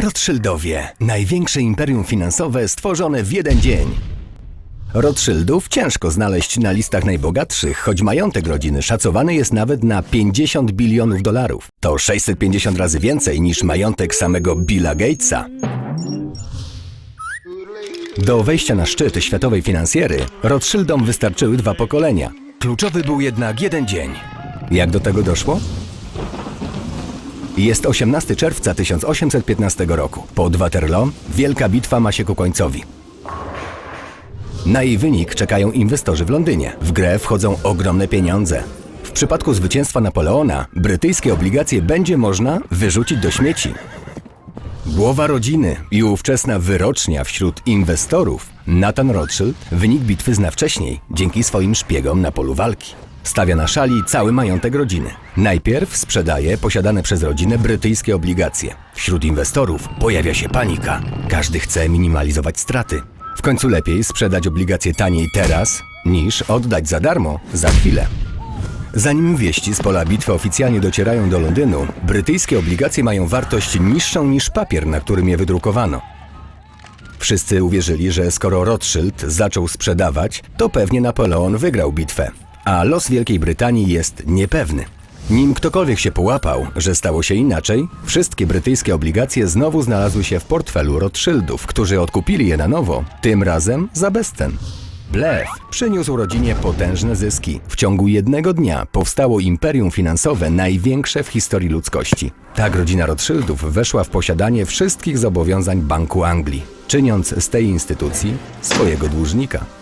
Rothschildowie. Największe imperium finansowe stworzone w jeden dzień. Rothschildów ciężko znaleźć na listach najbogatszych, choć majątek rodziny szacowany jest nawet na 50 bilionów dolarów. To 650 razy więcej niż majątek samego Billa Gatesa. Do wejścia na szczyt światowej finansjery Rothschildom wystarczyły dwa pokolenia. Kluczowy był jednak jeden dzień. Jak do tego doszło? Jest 18 czerwca 1815 roku. Pod Waterloo wielka bitwa ma się ku końcowi. Na jej wynik czekają inwestorzy w Londynie. W grę wchodzą ogromne pieniądze. W przypadku zwycięstwa Napoleona brytyjskie obligacje będzie można wyrzucić do śmieci. Głowa rodziny i ówczesna wyrocznia wśród inwestorów, Nathan Rothschild, wynik bitwy zna wcześniej dzięki swoim szpiegom na polu walki. Stawia na szali cały majątek rodziny. Najpierw sprzedaje posiadane przez rodzinę brytyjskie obligacje. Wśród inwestorów pojawia się panika. Każdy chce minimalizować straty. W końcu lepiej sprzedać obligacje taniej teraz, niż oddać za darmo za chwilę. Zanim wieści z pola bitwy oficjalnie docierają do Londynu, brytyjskie obligacje mają wartość niższą niż papier, na którym je wydrukowano. Wszyscy uwierzyli, że skoro Rothschild zaczął sprzedawać, to pewnie Napoleon wygrał bitwę, a los Wielkiej Brytanii jest niepewny. Nim ktokolwiek się połapał, że stało się inaczej, wszystkie brytyjskie obligacje znowu znalazły się w portfelu Rothschildów, którzy odkupili je na nowo, tym razem za bezcen. Blef przyniósł rodzinie potężne zyski. W ciągu jednego dnia powstało imperium finansowe największe w historii ludzkości. Tak rodzina Rothschildów weszła w posiadanie wszystkich zobowiązań Banku Anglii, czyniąc z tej instytucji swojego dłużnika.